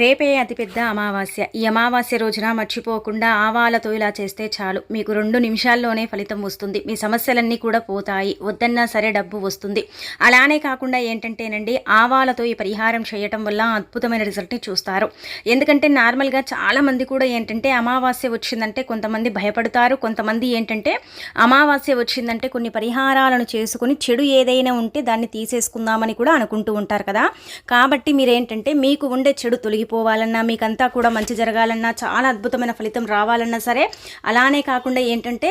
రేపే అతిపెద్ద అమావాస్య. ఈ అమావాస్య రోజున మర్చిపోకుండా ఆవాలతో ఇలా చేస్తే చాలు. మీకు రెండు నిమిషాల్లోనే ఫలితం వస్తుంది. మీ సమస్యలన్నీ కూడా పోతాయి. వద్దన్నా సరే డబ్బు వస్తుంది. అలానే కాకుండా ఏంటంటేనండి ఆవాలతో ఈ పరిహారం చేయటం వల్ల అద్భుతమైన రిజల్ట్ని చూస్తారు. ఎందుకంటే నార్మల్గా చాలామంది కూడా ఏంటంటే అమావాస్య వచ్చిందంటే కొంతమంది భయపడతారు. కొంతమంది ఏంటంటే అమావాస్య వచ్చిందంటే కొన్ని పరిహారాలను చేసుకుని చెడు ఏదైనా ఉంటే దాన్ని తీసేసుకుందామని కూడా అనుకుంటూ ఉంటారు కదా. కాబట్టి మీరేంటంటే మీకు ఉండే చెడు పెరిగిపోవాలన్నా మీకంతా కూడా మంచి జరగాలన్నా చాలా అద్భుతమైన ఫలితం రావాలన్నా సరే అలానే కాకుండా ఏంటంటే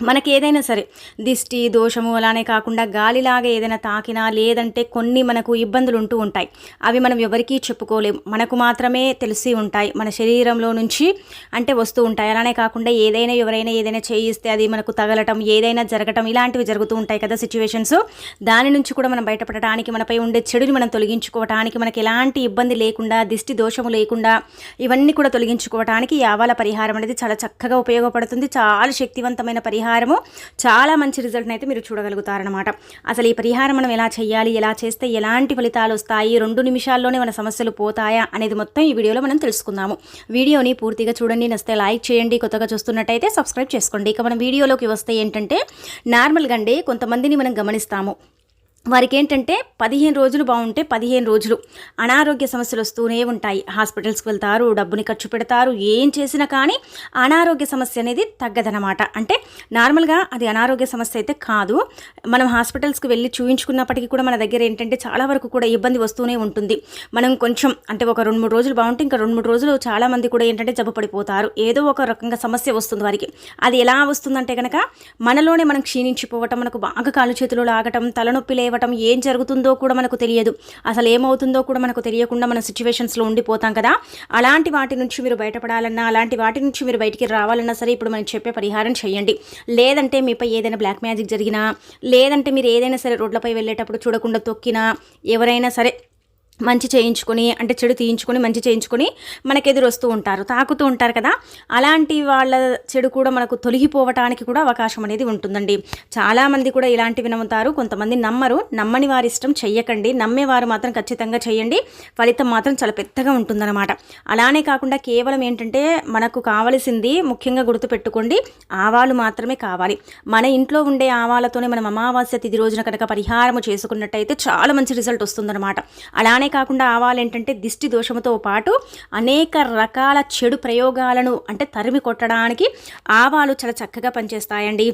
మనకి ఏదైనా సరే దిష్టి దోషము అలానే కాకుండా గాలిలాగా ఏదైనా తాకినా లేదంటే కొన్ని మనకు ఇబ్బందులు ఉంటూ ఉంటాయి. అవి మనం ఎవరికీ చెప్పుకోలేము మనకు మాత్రమే తెలిసి ఉంటాయి. మన శరీరంలో నుంచి అంటే వస్తూ ఉంటాయి. అలానే కాకుండా ఏదైనా ఎవరైనా ఏదైనా చేయిస్తే అది మనకు తగలటం ఏదైనా జరగటం ఇలాంటివి జరుగుతూ ఉంటాయి కదా సిచ్యువేషన్స్ దాని నుంచి కూడా మనం బయటపడటానికి మనపై ఉండే చెడుని మనం తొలగించుకోవటానికి మనకి ఎలాంటి ఇబ్బంది లేకుండా దిష్టి దోషము లేకుండా ఇవన్నీ కూడా తొలగించుకోవటానికి యావాల ఆవాల పరిహారం అనేది చాలా చక్కగా ఉపయోగపడుతుంది. చాలా శక్తివంతమైన పరిహారం పరిహారము. చాలా మంచి రిజల్ట్ని అయితే మీరు చూడగలుగుతారనమాట అసలు ఈ పరిహారం మనం ఎలా చేయాలి ఎలా చేస్తే ఎలాంటి ఫలితాలు వస్తాయి రెండు నిమిషాల్లోనే మన సమస్యలు పోతాయా అనేది మొత్తం ఈ వీడియోలో మనం తెలుసుకుందాము. వీడియోని పూర్తిగా చూడండి నచ్చితే లైక్ చేయండి కొత్తగా చూస్తున్నట్టయితే సబ్స్క్రైబ్ చేసుకోండి. ఇక మనం వీడియోలోకి వస్తే ఏంటంటే నార్మల్గా అండి కొంతమందిని మనం గమనిస్తాము. వారికి ఏంటంటే పదిహేను రోజులు బాగుంటే పదిహేను రోజులు అనారోగ్య సమస్యలు వస్తూనే ఉంటాయి. హాస్పిటల్స్కి వెళ్తారు డబ్బుని ఖర్చు పెడతారు ఏం చేసినా కానీ అనారోగ్య సమస్య అనేది తగ్గదనమాట అంటే నార్మల్గా అది అనారోగ్య సమస్య అయితే కాదు. మనం హాస్పిటల్స్కి వెళ్ళి చూయించుకున్నప్పటికీ కూడా మన దగ్గర ఏంటంటే చాలా వరకు కూడా ఇబ్బంది వస్తూనే ఉంటుంది. మనం కొంచెం అంటే ఒక రెండు మూడు రోజులు బాగుంటే ఇంకా రెండు మూడు రోజులు చాలామంది కూడా ఏంటంటే జబ్బు పడిపోతారు. ఏదో ఒక రకంగా సమస్య వస్తుంది వారికి. అది ఎలా వస్తుందంటే కనుక మనలోనే మనం క్షీణించిపోవటం మనకు బాగా కాలు చేతులు లాగటం తలనొప్పి లేవటం ఏం జరుగుతుందో కూడా మనకు తెలియదు. అసలు ఏమవుతుందో కూడా మనకు తెలియకుండా మన సిచ్యువేషన్స్లో ఉండిపోతాం కదా. అలాంటి వాటి నుంచి మీరు బయటపడాలన్నా అలాంటి వాటి నుంచి మీరు బయటికి రావాలన్నా సరే ఇప్పుడు మనం చెప్పే పరిహారం చేయండి. లేదంటే మీపై ఏదైనా బ్లాక్ మ్యాజిక్ జరిగినా లేదంటే మీరు ఏదైనా సరే రోడ్లపై వెళ్ళేటప్పుడు చూడకుండా తొక్కినా ఎవరైనా సరే మంచి చేయించుకొని అంటే చెడు తీయించుకొని మంచి చేయించుకొని మనకు ఎదురు వస్తూ ఉంటారు తాకుతూ ఉంటారు కదా. అలాంటి వాళ్ళ చెడు కూడా మనకు తొలగిపోవటానికి కూడా అవకాశం అనేది ఉంటుందండి. చాలామంది కూడా ఇలాంటివి నమ్ముతారు కొంతమంది నమ్మరు. నమ్మని వారి ఇష్టం చెయ్యకండి. నమ్మేవారు మాత్రం ఖచ్చితంగా చేయండి ఫలితం మాత్రం చాలా పెద్దగా ఉంటుందన్నమాట. అలానే కాకుండా కేవలం ఏంటంటే మనకు కావలసింది ముఖ్యంగా గుర్తుపెట్టుకోండి ఆవాలు మాత్రమే కావాలి. మన ఇంట్లో ఉండే ఆవాలతోనే మనం అమావాస్య తిది రోజున కనుక పరిహారము చేసుకున్నట్టయితే చాలా మంచి రిజల్ట్ వస్తుందన్నమాట. అలానే కాకుండా ఆవాలు ఏంటంటే దిష్టి దోషముతో పాటు అనేక రకాల చెడు ప్రయోగాలను అంటే తరిమి కొట్టడానికి ఆవాలు చాలా చక్కగా పనిచేస్తాయండి.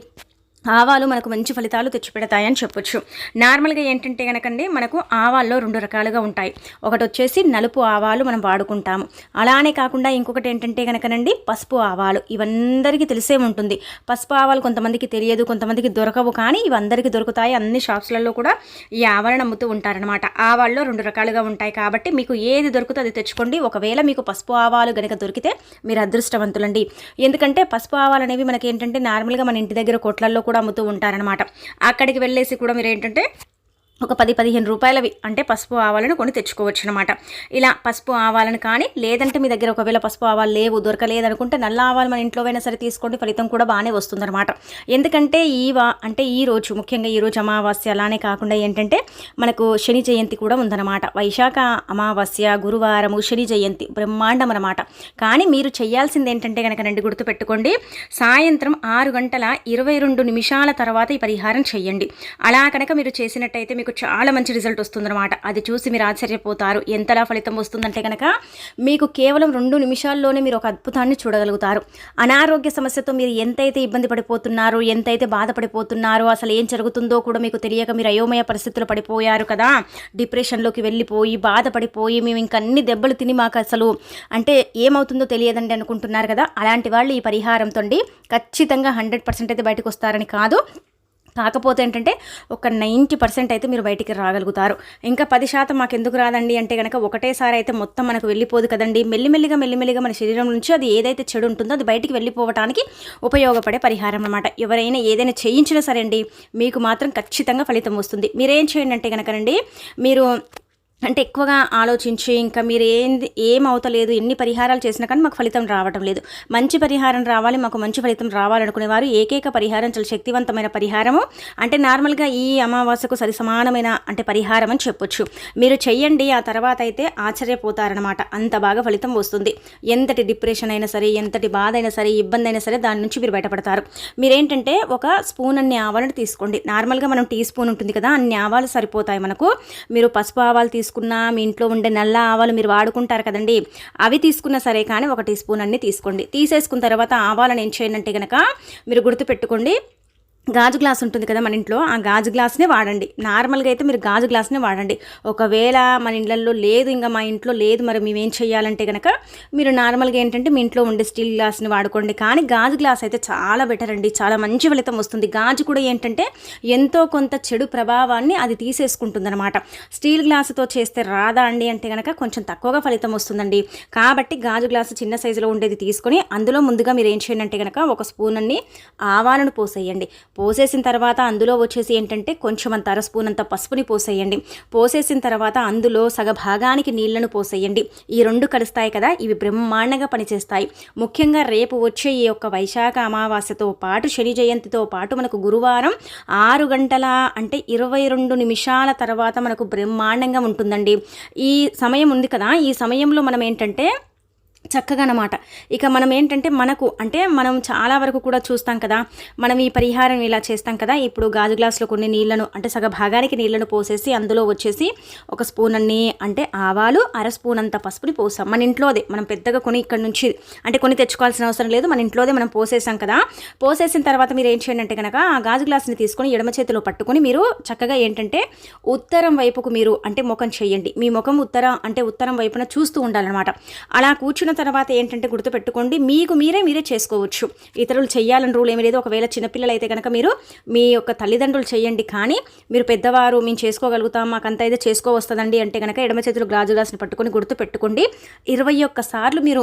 ఆవాలు మనకు మంచి ఫలితాలు తెచ్చిపెడతాయని చెప్పొచ్చు. నార్మల్గా ఏంటంటే కనుకండి మనకు ఆవాల్లో రెండు రకాలుగా ఉంటాయి. ఒకటి వచ్చేసి నలుపు ఆవాలు మనం వాడుకుంటాము. అలానే కాకుండా ఇంకొకటి ఏంటంటే కనుకనండి పసుపు ఆవాలు. ఇవందరికీ తెలిసే ఉంటుంది. పసుపు ఆవాలు కొంతమందికి తెలియదు కొంతమందికి దొరకవు. కానీ ఇవందరికీ దొరుకుతాయి. అన్ని షాప్స్లలో కూడా ఈ ఆవాలను అమ్ముతూ ఉంటారనమాట ఆవాల్లో రెండు రకాలుగా ఉంటాయి కాబట్టి మీకు ఏది దొరుకుతుందో అది తెచ్చుకోండి. ఒకవేళ మీకు పసుపు ఆవాలు కనుక దొరికితే మీరు అదృష్టవంతులండి. ఎందుకంటే పసుపు ఆవాలు అనేవి మనకి ఏంటంటే నార్మల్గా మన ఇంటి దగ్గర కొట్లల్లో కూడా అమ్ముతూ ఉంటారనమాట అక్కడికి వెళ్ళేసి కూడా మీరు ఏంటంటే ఒక పది పదిహేను రూపాయలవి అంటే పసుపు ఆవాలను కొని తెచ్చుకోవచ్చు అనమాట ఇలా పసుపు ఆవాలను కానీ లేదంటే మీ దగ్గర ఒకవేళ పసుపు ఆవాలు లేవు దొరకలేదనుకుంటే నల్ల ఆవాలు మన ఇంట్లో అయినా సరే తీసుకోండి ఫలితం కూడా బాగానే వస్తుందన్నమాట ఎందుకంటే ఈ వా అంటే ఈ రోజు ముఖ్యంగా ఈ రోజు అమావాస్య అలానే కాకుండా ఏంటంటే మనకు శని జయంతి కూడా ఉందన్నమాట వైశాఖ అమావాస్య గురువారము శని జయంతి బ్రహ్మాండం అనమాట. కానీ మీరు చేయాల్సింది ఏంటంటే కనుక రెండు గుర్తుపెట్టుకోండి సాయంత్రం ఆరు గంటల ఇరవై రెండు నిమిషాల తర్వాత ఈ పరిహారం చేయండి. అలా కనుక మీరు చేసినట్టయితే మీకు మీకు చాలా మంచి రిజల్ట్ వస్తుందన్నమాట. అది చూసి మీరు ఆశ్చర్యపోతారు. ఎంతలా ఫలితం వస్తుందంటే కనుక మీకు కేవలం రెండు నిమిషాల్లోనే మీరు ఒక అద్భుతాన్ని చూడగలుగుతారు. అనారోగ్య సమస్యతో మీరు ఎంతైతే ఇబ్బంది పడిపోతున్నారో ఎంతైతే బాధపడిపోతున్నారో అసలు ఏం జరుగుతుందో కూడా మీకు తెలియక మీరు అయోమయ పరిస్థితులు పడిపోయారు కదా. డిప్రెషన్లోకి వెళ్ళిపోయి బాధపడిపోయి మేము ఇంకన్ని దెబ్బలు తిని మాకు అసలు అంటే ఏమవుతుందో తెలియదండి అనుకుంటున్నారు కదా. అలాంటి వాళ్ళు ఈ పరిహారంతో ఖచ్చితంగా హండ్రెడ్ పర్సెంట్ అయితే బయటకు వస్తారని కాదు. కాకపోతే ఏంటంటే ఒక నైంటీ పర్సెంట్ అయితే మీరు బయటికి రాగలుగుతారు. ఇంకా పది శాతం మాకు ఎందుకు రాదండి అంటే కనుక ఒకటేసారి అయితే మొత్తం మనకు వెళ్ళిపోదు కదండి. మెల్లిమెల్లిగా మెల్లిమెల్లిగా మన శరీరం నుంచి అది ఏదైతే చెడు ఉంటుందో అది బయటికి వెళ్ళిపోవడానికి ఉపయోగపడే పరిహారం అనమాట ఎవరైనా ఏదైనా చేయించినా సరే అండి మీకు మాత్రం ఖచ్చితంగా ఫలితం వస్తుంది. మీరేం చేయండి అంటే కనుకనండి మీరు అంటే ఎక్కువగా ఆలోచించి ఇంకా మీరు ఏంది ఏం అవుతలేదు ఎన్ని పరిహారాలు చేసినా కానీ మాకు ఫలితం రావటం లేదు. మంచి పరిహారం రావాలి మాకు మంచి ఫలితం రావాలనుకునేవారు ఏకైక పరిహారం చాలా శక్తివంతమైన పరిహారము. అంటే నార్మల్గా ఈ అమావాస్యకు సరి సమానమైన అంటే పరిహారం అని చెప్పొచ్చు. మీరు చెయ్యండి ఆ తర్వాత అయితే ఆశ్చర్యపోతారనమాట అంత బాగా ఫలితం వస్తుంది. ఎంతటి డిప్రెషన్ అయినా సరే ఎంతటి బాధ అయినా సరే ఇబ్బంది అయినా సరే దాని నుంచి మీరు బయటపడతారు. మీరేంటంటే ఒక స్పూన్ అన్ని ఆవాలను తీసుకోండి. నార్మల్గా మనం టీ స్పూన్ ఉంటుంది కదా అన్ని ఆవాలు సరిపోతాయి మనకు. మీరు పసుపు ఆవాలు తీసుకున్నా మీ ఇంట్లో ఉండే నల్ల ఆవాలు మీరు వాడుకుంటారు కదండి. అవి తీసుకున్నా సరే కానీ ఒక టీ స్పూన్ అన్ని తీసుకోండి. తీసేసుకున్న తర్వాత ఆవాలను ఏం చేయండి అంటే కనుక మీరు గుర్తుపెట్టుకోండి. గాజు గ్లాస్ ఉంటుంది కదా మన ఇంట్లో ఆ గాజు గ్లాస్నే వాడండి. నార్మల్గా అయితే మీరు గాజు గ్లాస్నే వాడండి. ఒకవేళ మన ఇళ్ళల్లో లేదు ఇంకా మా ఇంట్లో లేదు మరి మేమేం చేయాలంటే కనుక మీరు నార్మల్గా ఏంటంటే మీ ఇంట్లో ఉండే స్టీల్ గ్లాస్ని వాడుకోండి. కానీ గాజు గ్లాస్ అయితే చాలా బెటర్ అండి. చాలా మంచి ఫలితం వస్తుంది. గాజు కూడా ఏంటంటే ఎంతో కొంత చెడు ప్రభావాన్ని అది తీసేసుకుంటుంది అనమాట స్టీల్ గ్లాసుతో చేస్తే రాదా అండి అంటే కనుక కొంచెం తక్కువగా ఫలితం వస్తుందండి. కాబట్టి గాజు గ్లాసు చిన్న సైజులో ఉండేది తీసుకొని అందులో ముందుగా మీరు ఏం చేయండి అంటే కనుక ఒక స్పూన్ అన్ని ఆవాలను పోసేయండి. పోసేసిన తర్వాత అందులో వచ్చేసి ఏంటంటే కొంచెం అంత అర స్పూన్ అంత పసుపుని పోసేయండి. పోసేసిన తర్వాత అందులో సగభాగానికి నీళ్ళను పోసేయండి. ఈ రెండు కలుస్తాయి కదా ఇవి బ్రహ్మాండంగా పనిచేస్తాయి. ముఖ్యంగా రేపు వచ్చే ఈ యొక్క వైశాఖ అమావాస్యతో పాటు శని జయంతితో పాటు మనకు గురువారం ఆరు గంటల అంటే ఇరవై రెండు నిమిషాల తర్వాత మనకు బ్రహ్మాండంగా ఉంటుందండి. ఈ సమయం ఉంది కదా ఈ సమయంలో మనం ఏంటంటే చక్కగా అనమాట ఇక మనం ఏంటంటే మనకు అంటే మనం చాలా వరకు కూడా చూస్తాం కదా మనం ఈ పరిహారం ఇలా చేస్తాం కదా ఇప్పుడు గాజు గ్లాసులో కొన్ని నీళ్ళను అంటే సగ భాగానికి నీళ్ళను పోసేసి అందులో వచ్చేసి ఒక స్పూన్ అన్ని అంటే ఆవాలు అర స్పూన్ అంత పసుపుని పోసాం మన ఇంట్లోదే మనం పెద్దగా కొని ఇక్కడ నుంచి అంటే కొని తెచ్చుకోవాల్సిన అవసరం లేదు మన ఇంట్లోదే మనం పోసేసాం కదా. పోసేసిన తర్వాత మీరు ఏం చేయండి అంటే కనుక ఆ గాజు గ్లాసుని తీసుకొని ఎడమ చేతిలో పట్టుకొని మీరు చక్కగా ఏంటంటే ఉత్తరం వైపుకు మీరు అంటే ముఖం చేయండి మీ ముఖం ఉత్తరం అంటే ఉత్తరం వైపున చూస్తూ ఉండాలన్నమాట. అలా కూర్చున్న తర్వాత ఏంటంటే గుర్తుపెట్టుకోండి మీకు మీరే మీరే చేసుకోవచ్చు. ఇతరులు చేయాలని రూల్ ఏమీ లేదు. ఒకవేళ చిన్నపిల్లలు అయితే కనుక మీరు మీ యొక్క తల్లిదండ్రులు చేయండి కానీ మీరు పెద్దవారు మేము చేసుకోగలుగుతాం మాకంత అయితే చేసుకోవస్తుందండి అంటే కనుక ఎడమ చేతులు గ్లాజు గ్లాసుని పట్టుకొని గుర్తు పెట్టుకోండి ఇరవై ఒక్క సార్లు మీరు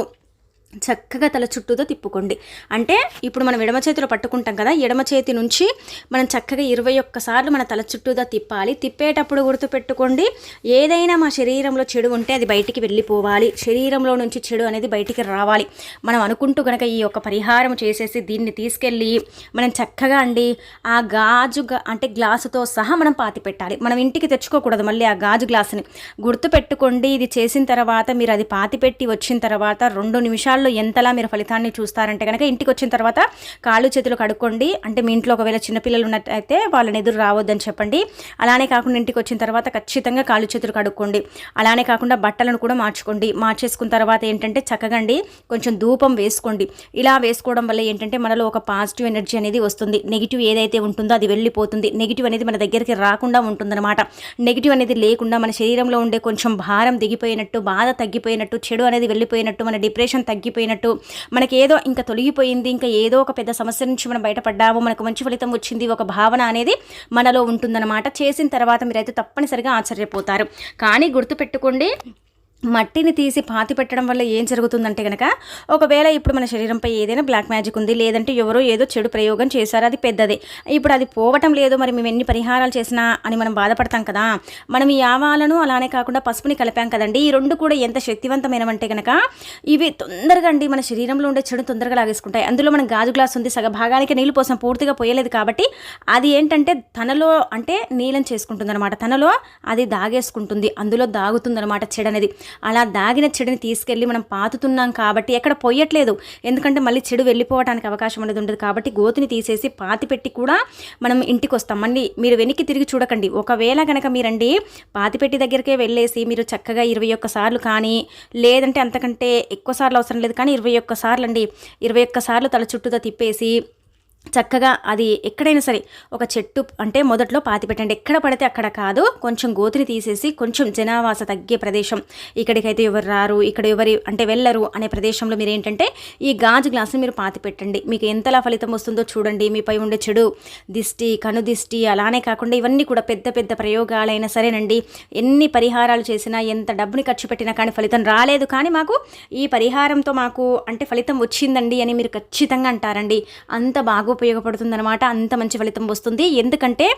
చక్కగా తల చుట్టూతో తిప్పుకోండి. అంటే ఇప్పుడు మనం ఎడమ చేతిలో పట్టుకుంటాం కదా ఎడమ చేతి నుంచి మనం చక్కగా ఇరవై ఒక్కసార్లు మన తల చుట్టూతో తిప్పాలి. తిప్పేటప్పుడు గుర్తుపెట్టుకోండి ఏదైనా మా శరీరంలో చెడు ఉంటే అది బయటికి వెళ్ళిపోవాలి. శరీరంలో నుంచి చెడు అనేది బయటికి రావాలి. మనం అనుకుంటూ కనుక ఈ యొక్క పరిహారం చేసేసి దీన్ని తీసుకెళ్ళి మనం చక్కగా అండి ఆ గాజు అంటే గ్లాసుతో సహా మనం పాతి పెట్టాలి. మనం ఇంటికి తెచ్చుకోకూడదు మళ్ళీ ఆ గాజు గ్లాసుని. గుర్తుపెట్టుకోండి ఇది చేసిన తర్వాత మీరు అది పాతి పెట్టి వచ్చిన తర్వాత రెండు నిమిషాల్లో ఎంతలా మీరు ఫలితాన్ని చూస్తారంటే కనుక ఇంటికి వచ్చిన తర్వాత కాళ్ళు చేతులు కడుక్కోండి. అంటే మీ ఇంట్లో ఒకవేళ చిన్నపిల్లలు ఉన్నట్టయితే వాళ్ళని ఎదురు రావద్దని చెప్పండి. అలానే కాకుండా ఇంటికి వచ్చిన తర్వాత ఖచ్చితంగా కాళ్ళు చేతులు కడుక్కోండి. అలానే కాకుండా బట్టలను కూడా మార్చుకోండి. మార్చేసుకున్న తర్వాత ఏంటంటే చక్కగండి కొంచెం ధూపం వేసుకోండి. ఇలా వేసుకోవడం వల్ల ఏంటంటే మనలో ఒక పాజిటివ్ ఎనర్జీ అనేది వస్తుంది. నెగిటివ్ ఏదైతే ఉంటుందో అది వెళ్ళిపోతుంది. నెగిటివ్ అనేది మన దగ్గరికి రాకుండా ఉంటుందన్నమాట. నెగిటివ్ అనేది లేకుండా మన శరీరంలో ఉండే కొంచెం భారం దిగిపోయినట్టు బాధ తగ్గిపోయినట్టు చెడు అనేది వెళ్ళిపోయినట్టు మన డిప్రెషన్ తగ్గిపోయినట్టు మనకి ఏదో ఇంకా తొలగిపోయింది ఇంకా ఏదో ఒక పెద్ద సమస్య నుంచి మనం బయటపడ్డాము మనకు మంచి ఫలితం వచ్చింది ఒక భావన అనేది మనలో ఉంటుందన్నమాట. చేసిన తర్వాత మీరైతే తప్పనిసరిగా ఆశ్చర్యపోతారు. కానీ గుర్తుపెట్టుకోండి మట్టిని తీసి పాతి పెట్టడం వల్ల ఏం జరుగుతుందంటే కనుక ఒకవేళ ఇప్పుడు మన శరీరంపై ఏదైనా బ్లాక్ మ్యాజిక్ ఉంది లేదంటే ఎవరో ఏదో చెడు ప్రయోగం చేశారు అది పెద్దదే. ఇప్పుడు అది పోవటం లేదు మరి మేము ఎన్ని పరిహారాలు చేసినా అని మనం బాధపడతాం కదా. మనం ఈ ఆవాలను అలానే కాకుండా పసుపుని కలిపాం కదండి. ఈ రెండు కూడా ఎంత శక్తివంతమైనవంటే కనుక ఇవి తొందరగా అండి మన శరీరంలో ఉండే చెడు తొందరగా లాగేసుకుంటాయి. అందులో మనం గాజు గ్లాస్ ఉంది సగ భాగానికి నీళ్ళు పోసాం పూర్తిగా పోయలేదు కాబట్టి అది ఏంటంటే తనలో అంటే నీలం చేసుకుంటుంది అనమాట తనలో అది దాగేసుకుంటుంది అందులో దాగుతుంది అనమాట చెడు అనేది అలా దాగిన చెడుని తీసుకెళ్ళి మనం పాతుతున్నాం కాబట్టి ఎక్కడ పొయ్యట్లేదు ఎందుకంటే మళ్ళీ చెడు వెళ్ళిపోవడానికి అవకాశం అనేది ఉండదు కాబట్టి గోతిని తీసేసి పాతి పెట్టి కూడా మనం ఇంటికి వస్తాం మళ్ళీ మీరు వెనక్కి తిరిగి చూడకండి. ఒకవేళ కనుక మీరండి పాతిపెట్టి దగ్గరికే వెళ్ళేసి మీరు చక్కగా ఇరవై ఒక్క సార్లు కానీ లేదంటే అంతకంటే ఎక్కువ సార్లు అవసరం లేదు కానీ ఇరవై ఒక్క సార్లు అండి. ఇరవై ఒక్క సార్లు తల చుట్టూతో తిప్పేసి చక్కగా అది ఎక్కడైనా సరే ఒక చెట్టు అంటే మొదట్లో పాతి పెట్టండి. ఎక్కడ పడితే అక్కడ కాదు. కొంచెం గోతిని తీసేసి కొంచెం జనావాస తగ్గే ప్రదేశం. ఇక్కడికైతే ఎవరు రారు ఇక్కడ ఎవరి అంటే వెళ్ళరు అనే ప్రదేశంలో మీరు ఏంటంటే ఈ గాజు గ్లాసుని మీరు పాతి పెట్టండి. మీకు ఎంతలా ఫలితం వస్తుందో చూడండి. మీపై ఉండే చెడు దిష్టి కను దిష్టి అలానే కాకుండా ఇవన్నీ కూడా పెద్ద పెద్ద ప్రయోగాలైనా సరేనండి. ఎన్ని పరిహారాలు చేసినా ఎంత డబ్బుని ఖర్చు పెట్టినా కానీ ఫలితం రాలేదు. కానీ మాకు ఈ పరిహారంతో మాకు అంటే ఫలితం వచ్చిందండి అని మీరు ఖచ్చితంగా అంటారండి. అంత బాగు ఉపయోగపడుతుందన్నమాట. అంత మంచి ఫలితం వస్తుంది. ఎందుకంటే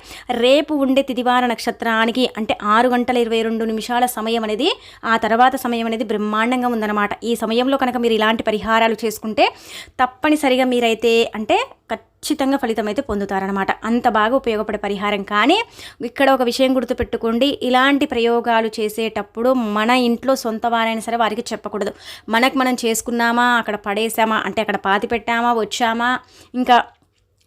రేపు ఉండే తిదివార నక్షత్రానికి అంటే ఆరు గంటల ఇరవై రెండు నిమిషాల సమయం అనేది ఆ తర్వాత సమయం అనేది బ్రహ్మాండంగా ఉందన్నమాట. ఈ సమయంలో కనుక మీరు ఇలాంటి పరిహారాలు చేసుకుంటే తప్పనిసరిగా మీరైతే అంటే ఖచ్చితంగా ఫలితం అయితే పొందుతారనమాట అంత బాగా ఉపయోగపడే పరిహారం. కానీ ఇక్కడ ఒక విషయం గుర్తుపెట్టుకోండి. ఇలాంటి ప్రయోగాలు చేసేటప్పుడు మన ఇంట్లో సొంత వారైనా సరే వారికి చెప్పకూడదు. మనకు మనం చేసుకున్నామా అక్కడ పడేసామా అంటే అక్కడ పాతి పెట్టామా వచ్చామా ఇంకా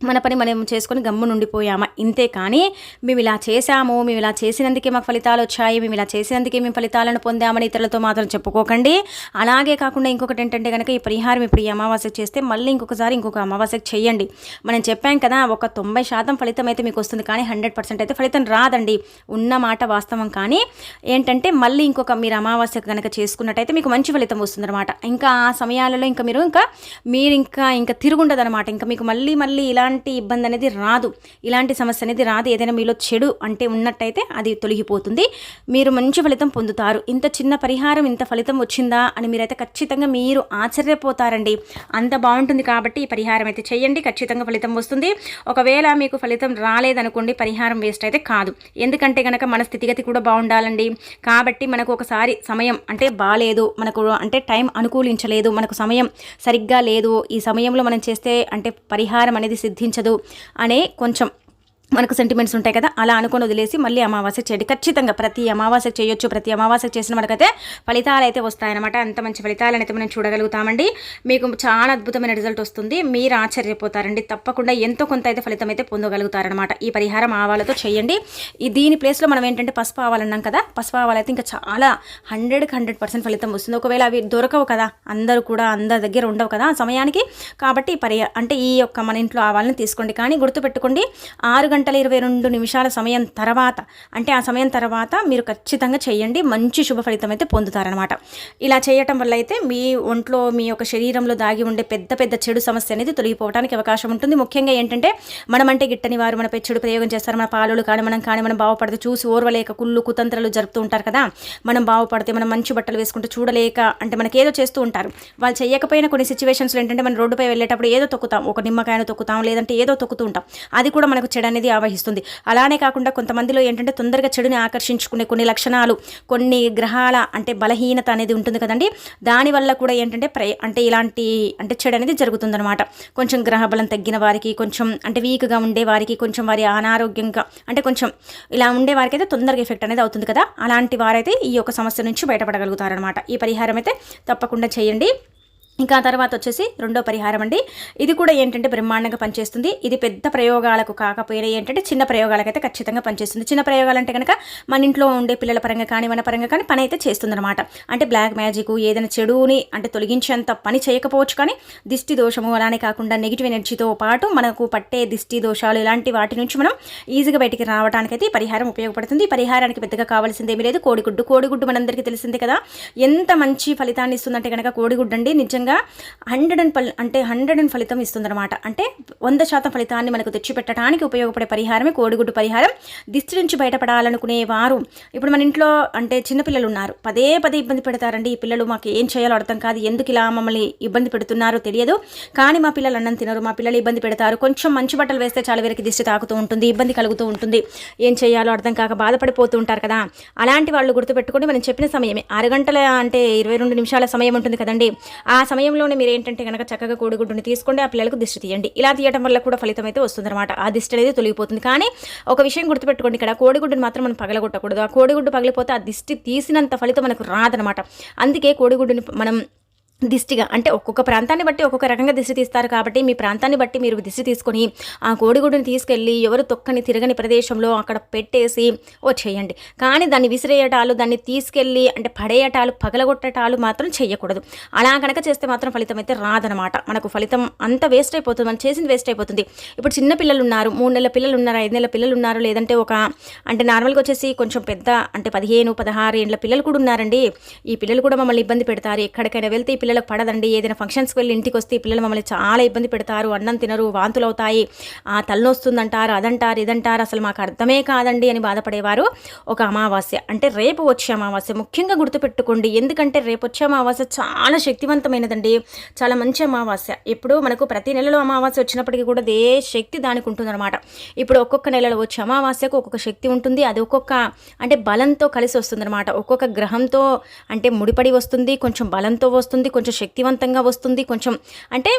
మన పని మనం చేసుకొని గమ్మునుండిపోయామా ఇంతే కానీ మేము ఇలా చేశాము మేము ఇలా చేసినందుకే మాకు ఫలితాలు వచ్చాయి మేము ఇలా చేసినందుకే మేము ఫలితాలను పొందామని ఇతరులతో మాత్రం చెప్పుకోకండి. అలాగే కాకుండా ఇంకొకటి ఏంటంటే కనుక ఈ పరిహారం ఇప్పుడు ఈ అమావాస్యకు చేస్తే మళ్ళీ ఇంకొకసారి ఇంకొక అమావాస్యకు చేయండి. మనం చెప్పాం కదా ఒక తొంభై శాతం ఫలితం అయితే మీకు వస్తుంది కానీ హండ్రెడ్ పర్సెంట్ అయితే ఫలితం రాదండి. ఉన్న మాట వాస్తవం కానీ ఏంటంటే మళ్ళీ ఇంకొక మీరు అమావాస్యకు కనుక చేసుకున్నట్టయితే మీకు మంచి ఫలితం వస్తుందన్నమాట. ఇంకా ఆ సమయాలలో ఇంకా మీరు ఇంకా మీరు ఇంకా ఇంకా తిరుగుండదు అనమాట ఇంకా మీకు మళ్ళీ మళ్ళీ ఇలా ఎలాంటి ఇబ్బంది అనేది రాదు. ఇలాంటి సమస్య అనేది రాదు. ఏదైనా మీలో చెడు అంటే ఉన్నట్టయితే అది తొలగిపోతుంది. మీరు మంచి ఫలితం పొందుతారు. ఇంత చిన్న పరిహారం ఇంత ఫలితం వచ్చిందా అని మీరైతే ఖచ్చితంగా మీరు ఆశ్చర్యపోతారండి. అంత బాగుంటుంది కాబట్టి ఈ పరిహారం అయితే చేయండి. ఖచ్చితంగా ఫలితం వస్తుంది. ఒకవేళ మీకు ఫలితం రాలేదనుకోండి పరిహారం వేస్ట్ అయితే కాదు. ఎందుకంటే కనుక మన స్థితిగతి కూడా బాగుండాలండి. కాబట్టి మనకు ఒకసారి సమయం అంటే బాగాలేదు మనకు అంటే టైం అనుకూలించలేదు మనకు సమయం సరిగ్గా లేదు. ఈ సమయంలో మనం చేస్తే అంటే పరిహారం అనేది సిద్ధించదు అనే కొంచెం మనకు సెంటిమెంట్స్ ఉంటాయి కదా అలా అనుకొని వదిలేసి మళ్ళీ అమావాస్య చేయండి ఖచ్చితంగా ప్రతి అమావాస్య చేయొచ్చు ప్రతి అమావాస్య చేసిన మనకైతే ఫలితాలు అయితే వస్తాయన్నమాట. అంత మంచి ఫలితాలను అయితే మనం చూడగలుగుతామండి. మీకు చాలా అద్భుతమైన రిజల్ట్ వస్తుంది. మీరు ఆశ్చర్యపోతారండి. తప్పకుండా ఎంతో కొంత అయితే ఫలితం అయితే పొందగలుగుతారనమాట ఈ పరిహారం ఆవాలతో చేయండి. ఈ దీని ప్లేస్లో మనం ఏంటంటే పసుపు ఆవాలన్నాం కదా పసుపు ఆవాలైతే ఇంకా చాలా హండ్రెడ్కి హండ్రెడ్ పర్సెంట్ ఫలితం వస్తుంది. ఒకవేళ అవి దొరకవు కదా అందరూ కూడా అందరి దగ్గర ఉండవు కదా ఆ సమయానికి. కాబట్టి పరి అంటే ఈ యొక్క మన ఇంట్లో ఆవాలని తీసుకోండి. కానీ గుర్తుపెట్టుకోండి ఆరు గంటల గంటల ఇరవై రెండు నిమిషాల సమయం తర్వాత అంటే ఆ సమయం తర్వాత మీరు ఖచ్చితంగా చేయండి. మంచి శుభ ఫలితం అయితే పొందుతారనమాట ఇలా చేయటం వల్ల అయితే మీ ఒంట్లో మీ యొక్క శరీరంలో దాగి ఉండే పెద్ద పెద్ద చెడు సమస్య అనేది తొలగిపోవడానికి అవకాశం ఉంటుంది. ముఖ్యంగా ఏంటంటే మనం అంటే గిట్టని వారు మనపై చెడు ప్రయోగం చేస్తారు. మన పాలలు కానీ మనం కానీ మనం బాగుపడితే చూసి ఓర్వలేక కుళ్ళు కుతంత్రాలు జరుపుతూ ఉంటారు కదా. మనం బాగుపడితే మనం మంచి బట్టలు వేసుకుంటూ చూడలేక అంటే మనకి ఏదో చేస్తూ ఉంటారు. వాళ్ళు చేయకపోయినా కొన్ని సిచ్యువేషన్స్లో ఏంటంటే మనం రోడ్డుపై వెళ్ళేటప్పుడు ఏదో తొక్కుతాం. ఒక నిమ్మకాయను తొక్కుతాం లేదంటే ఏదో తొక్కుతూ ఉంటాం. అది కూడా మనకు చెడు అనేది ఆవహిస్తుంది. అలానే కాకుండా కొంతమందిలో ఏంటంటే తొందరగా చెడుని ఆకర్షించుకునే కొన్ని లక్షణాలు కొన్ని గ్రహాల అంటే బలహీనత అనేది ఉంటుంది కదండి. దానివల్ల కూడా ఏంటంటే ప్రయ అంటే ఇలాంటి అంటే చెడు అనేది జరుగుతుందనమాట కొంచెం గ్రహ బలం తగ్గిన వారికి కొంచెం అంటే వీక్గా ఉండే వారికి కొంచెం వారి అనారోగ్యంగా అంటే కొంచెం ఇలా ఉండే వారికి అయితే తొందరగా ఎఫెక్ట్ అనేది అవుతుంది కదా. అలాంటి వారైతే ఈ యొక్క సమస్య నుంచి బయటపడగలుగుతారనమాట ఈ పరిహారం అయితే తప్పకుండా చేయండి. ఇంకా తర్వాత వచ్చేసి రెండో పరిహారం అండి. ఇది కూడా ఏంటంటే బ్రహ్మాండంగా పనిచేస్తుంది. ఇది పెద్ద ప్రయోగాలకు కాకపోయినా ఏంటంటే చిన్న ప్రయోగాలకైతే ఖచ్చితంగా పనిచేస్తుంది. చిన్న ప్రయోగాలు అంటే కనుక మన ఇంట్లో ఉండే పిల్లల పరంగా కానీ మన పరంగా కానీ పని అయితే చేస్తుందన్నమాట. అంటే బ్లాక్ మ్యాజిక్ ఏదైనా చెడుని అంటే తొలగించేంత పని చేయకపోవచ్చు కానీ దిష్టి దోషము అలానే కాకుండా నెగిటివ్ ఎనర్జీతో పాటు మనకు పట్టే దిష్టి దోషాలు ఇలాంటి వాటి నుంచి మనం ఈజీగా బయటికి రావడానికైతే ఈ పరిహారం ఉపయోగపడుతుంది. ఈ పరిహారానికి పెద్దగా కావాల్సింది ఏమీ లేదు. కోడిగుడ్డు. కోడిగుడ్డు మనందరికీ తెలిసిందే కదా. ఎంత మంచి ఫలితాన్ని ఇస్తుందంటే కనుక కోడిగుడ్డు అండి నిజంగా హండ్రెడ్ అండ్ అంటే హండ్రెడ్ అండ్ ఫలితం ఇస్తుందన్నమాట. అంటే వంద శాతం ఫలితాన్ని మనకు తెచ్చిపెట్టడానికి ఉపయోగపడే పరిహారమే కోడిగుడ్డు పరిహారం. దిష్టి నుంచి బయటపడాలనుకునే వారు ఇప్పుడు మన ఇంట్లో అంటే చిన్నపిల్లలు ఉన్నారు. పదే పదే ఇబ్బంది పెడతారండి. ఈ పిల్లలు మాకు ఏం చేయాలో అర్థం కాదు. ఎందుకు ఇలా మమ్మల్ని ఇబ్బంది పెడుతున్నారో తెలియదు. కానీ మా పిల్లలు అన్నం తినరు. మా పిల్లలు ఇబ్బంది పెడతారు. కొంచెం మంచి బట్టలు వేస్తే చాలా వీరికి దిష్టి తాకుతూ ఉంటుంది. ఇబ్బంది కలుగుతూ ఉంటుంది. ఏం చేయాలో అర్థం కాక బాధపడిపోతూ ఉంటారు కదా. అలాంటి వాళ్ళు గుర్తుపెట్టుకొని మనం చెప్పిన సమయమే. అరగంటల అంటే ఇరవై రెండు నిమిషాల సమయం ఉంటుంది కదండి. ఆ సమయం సమయంలోనే మీరు ఏంటంటే కనుక చక్కగా కోడిగుడ్డుని తీసుకోండి ఆ పిల్లలకు దిష్టి తీయండి. ఇలా తీయటం వల్ల కూడా ఫలితం అయితే వస్తుందన్నమాట. ఆ దిష్టి అనేది తొలగిపోతుంది. కానీ ఒక విషయం గుర్తుపెట్టుకోండి ఇక్కడ కోడిగుడ్డును మాత్రం మనం పగలగొట్టకూడదు. ఆ కోడిగుడ్డు పగిలిపోతే ఆ దిష్టి తీసినంత ఫలితం మనకు రాదనమాట అందుకే కోడిగుడ్డుని మనం దిష్టిగా అంటే ఒక్కొక్క ప్రాంతాన్ని బట్టి ఒక్కొక్క రకంగా దిష్టి తీస్తారు కాబట్టి మీ ప్రాంతాన్ని బట్టి మీరు దిష్టి తీసుకొని ఆ కోడిగుడిని తీసుకెళ్ళి ఎవరు తొక్కని తిరగని ప్రదేశంలో అక్కడ పెట్టేసి వచ్చేయండి కానీ దాన్ని విసిరేయటాలు దాన్ని తీసుకెళ్ళి అంటే పడేయటాలు పగలగొట్టటాలు మాత్రం చేయకూడదు. అలా కనుక చేస్తే మాత్రం ఫలితం అయితే రాదనమాట మనకు ఫలితం అంత వేస్ట్ అయిపోతుంది మనం చేసింది వేస్ట్ అయిపోతుంది. ఇప్పుడు చిన్న పిల్లలు ఉన్నారు మూడు నెలల పిల్లలు ఉన్నారు ఐదు నెలల పిల్లలు ఉన్నారు లేదంటే ఒక అంటే నార్మల్గా వచ్చేసి కొంచెం పెద్ద అంటే పదిహేను పదహారు ఏళ్ళ పిల్లలు కూడా ఉన్నారండి. ఈ పిల్లలు కూడా మమ్మల్ని ఇబ్బంది పెడతారు. ఎక్కడికైనా వెళ్తే ఈ పిల్లలు పిల్లలకు పడదండి. ఏదైనా ఫంక్షన్స్కి వెళ్ళి ఇంటికి వస్తే పిల్లలు మమ్మల్ని చాలా ఇబ్బంది పెడతారు. అన్నం తినరు వాంతులు అవుతాయి ఆ తలనొస్తుందంటారు అదంటారు ఇదంటారు. అసలు మాకు అర్థమే కాదండి అని బాధపడేవారు ఒక అమావాస్య. అంటే రేపు వచ్చే అమావాస్య. ముఖ్యంగా గుర్తుపెట్టుకోండి. ఎందుకంటే రేపు వచ్చే అమావాస్య చాలా శక్తివంతమైనదండి. చాలా మంచి అమావాస్య. ఇప్పుడు మనకు ప్రతి నెలలో అమావాస్య వచ్చినప్పటికీ కూడా అదే శక్తి దానికి ఉంటుందన్నమాట. ఇప్పుడు ఒక్కొక్క నెలలో వచ్చే అమావాస్యకు ఒక్కొక్క శక్తి ఉంటుంది. అది ఒక్కొక్క అంటే బలంతో కలిసి వస్తుందన్నమాట. ఒక్కొక్క గ్రహంతో అంటే ముడిపడి వస్తుంది. కొంచెం బలంతో వస్తుంది. కొంచెం కొంచెం శక్తివంతంగా వస్తుంది. కొంచెం అంటే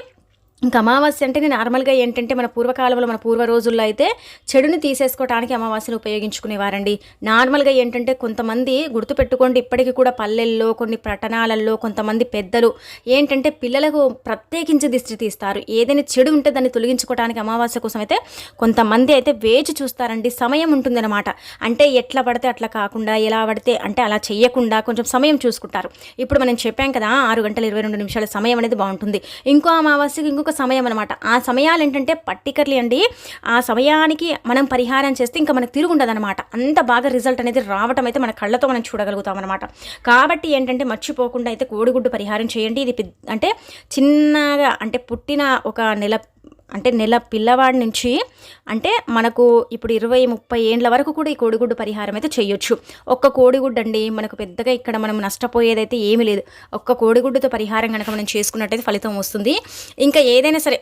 ఇంకా అమావాస్య అంటే నార్మల్గా ఏంటంటే మన పూర్వకాలంలో మన పూర్వ రోజుల్లో అయితే చెడుని తీసేసుకోవడానికి అమావాస్యను ఉపయోగించుకునేవారండి. నార్మల్గా ఏంటంటే కొంతమంది గుర్తుపెట్టుకోండి ఇప్పటికీ కూడా పల్లెల్లో కొన్ని పట్టణాలలో కొంతమంది పెద్దలు ఏంటంటే పిల్లలకు ప్రత్యేకించి దిష్టి తీస్తారు. ఏదైనా చెడు ఉంటే దాన్ని తొలగించుకోవడానికి అమావాస్య కోసం అయితే కొంతమంది అయితే వేచి చూస్తారండి. సమయం ఉంటుందన్నమాట. అంటే ఎట్లా పడితే అట్లా కాకుండా ఎలా పడితే అంటే అలా చేయకుండా కొంచెం సమయం చూసుకుంటారు. ఇప్పుడు మనం చెప్పాం కదా ఆరు గంటల ఇరవై రెండు నిమిషాల సమయం అనేది బాగుంటుంది. ఇంకో అమావాస్యకి ఇంకొక సమయం అనమాట ఆ సమయాలు ఏంటంటే పర్టికర్లీ అండి ఆ సమయానికి మనం పరిహారం చేస్తే ఇంకా మనకు తిరుగుండదనమాట అంత బాగా రిజల్ట్ అనేది రావటం అయితే మన కళ్ళతో మనం చూడగలుగుతాం అనమాట కాబట్టి ఏంటంటే మర్చిపోకుండా అయితే కోడిగుడ్డు పరిహారం చేయండి. ఇది అంటే చిన్నగా అంటే పుట్టిన ఒక నెల అంటే నెల పిల్లవాడి నుంచి అంటే మనకు ఇప్పుడు ఇరవై ముప్పై ఏండ్ల వరకు కూడా ఈ కోడిగుడ్డు పరిహారం అయితే చేయొచ్చు. ఒక్క కోడిగుడ్డు అండి మనకు పెద్దగా ఇక్కడ మనం నష్టపోయేదైతే ఏమీ లేదు. ఒక్క కోడిగుడ్డుతో పరిహారం కనుక మనం చేసుకున్నట్టయితే ఫలితం వస్తుంది. ఇంకా ఏదైనా సరే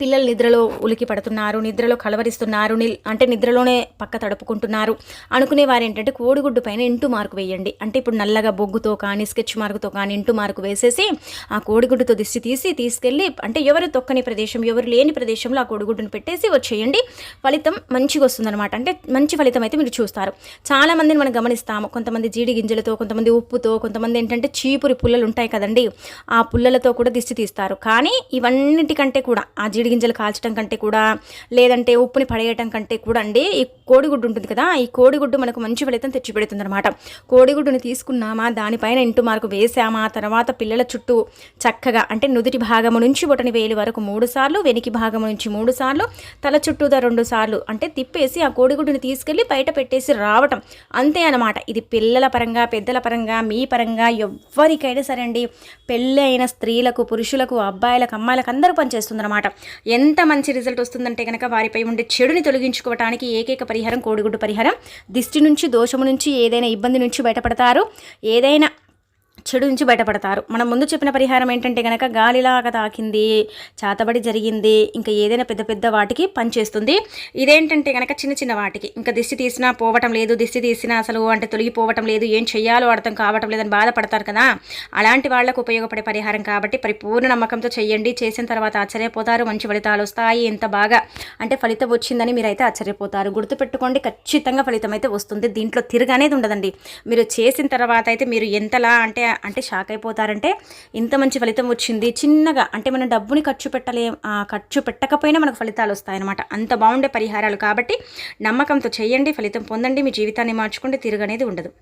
పిల్లలు నిద్రలో ఉలికి పడుతున్నారు నిద్రలో కలవరిస్తున్నారు అంటే నిద్రలోనే పక్క తడుపుకుంటున్నారు. అనుకునే వారు ఏంటంటే కోడిగుడ్డు పైన ఇంటూ మార్కు వేయండి. అంటే ఇప్పుడు నల్లగా బొగ్గుతో కానీ స్కెచ్ మార్కుతో కానీ ఇంటూ మార్కు వేసేసి ఆ కోడిగుడ్డుతో దిష్టి తీసి తీసుకెళ్ళి అంటే ఎవరు తొక్కని ప్రదేశం ఎవరు లేని ప్రదేశంలో ఆ కోడిగుడ్డును పెట్టేసి వచ్చేయండి. ఫలితం మంచిగా వస్తుందన్నమాట. అంటే మంచి ఫలితం అయితే మీరు చూస్తారు. చాలా మందిని మనం గమనిస్తాము. కొంతమంది జీడి గింజలతో కొంతమంది ఉప్పుతో కొంతమంది ఏంటంటే చీపురి పుల్లలు ఉంటాయి కదండి. ఆ పుల్లలతో కూడా దిష్టి తీస్తారు. కానీ ఇవన్నిటికంటే కూడా ఆ జీడి గింజలు కాల్చడం కంటే కూడా లేదంటే ఉప్పుని పడేయటం కంటే కూడా అండి ఈ కోడిగుడ్డు ఉంటుంది కదా ఈ కోడిగుడ్డు మనకు మంచి ఫలితం తెచ్చిపెడుతుంది అనమాట కోడిగుడ్డుని తీసుకున్నామా దానిపైన ఇంటూ మార్కు వేసామా తర్వాత పిల్లల చుట్టూ చక్కగా అంటే నుదుటి భాగము నుంచి బొటని వేలు వరకు మూడు సార్లు వెనికి భాగము నుంచి మూడు సార్లు తల చుట్టూదా రెండు సార్లు అంటే తిప్పేసి ఆ కోడిగుడ్డుని తీసుకెళ్ళి బయట పెట్టేసి రావటం. అంతే అనమాట ఇది పిల్లల పరంగా పెద్దల పరంగా మీ పరంగా ఎవరికైనా సరే అండి పెళ్ళి అయిన స్త్రీలకు పురుషులకు అబ్బాయిలకు అమ్మాయిలకు అందరూ పనిచేస్తుంది అనమాట ఎంత మంచి రిజల్ట్ వస్తుందంటే కనుక వారిపై ఉండే చెడుని తొలగించుకోవటానికి ఏకైక పరిహారం కోడిగుడ్డు పరిహారం. దిష్టి నుంచి దోషము నుంచి ఏదైనా ఇబ్బంది నుంచి బయటపడతారు. ఏదైనా చెడు నుంచి బయటపడతారు. మనం ముందు చెప్పిన పరిహారం ఏంటంటే కనుక గాలిలాగా తాకింది చాతబడి జరిగింది ఇంకా ఏదైనా పెద్ద పెద్ద వాటికి పనిచేస్తుంది. ఇదేంటంటే కనుక చిన్న చిన్న వాటికి ఇంకా దిష్టి తీసినా పోవటం లేదు దిష్టి తీసినా అసలు అంటే తొలగిపోవటం లేదు ఏం చేయాలో అర్థం కావటం లేదని బాధపడతారు కదా. అలాంటి వాళ్ళకు ఉపయోగపడే పరిహారం కాబట్టి పరిపూర్ణ నమ్మకంతో చేయండి చేసిన తర్వాత ఆశ్చర్యపోతారు మంచి ఫలితాలు వస్తాయి. ఎంత బాగా అంటే ఫలితం వచ్చిందని మీరైతే ఆశ్చర్యపోతారు. గుర్తుపెట్టుకోండి ఖచ్చితంగా ఫలితం అయితే వస్తుంది. దీంట్లో తిరగనేది ఉండదండి. మీరు చేసిన తర్వాత అయితే మీరు ఎంతలా అంటే అంటే షాక్ అయిపోతారంటే ఇంత మంచి ఫలితం వచ్చింది చిన్నగా అంటే మనం డబ్బుని ఖర్చు పెట్టలే ఖర్చు పెట్టకపోయినా మనకు ఫలితాలు వస్తాయన్నమాట. అంత బాగుండే పరిహారాలు కాబట్టి నమ్మకంతో చేయండి ఫలితం పొందండి మీ జీవితాన్ని మార్చుకుంటే తిరుగనేది ఉండదు.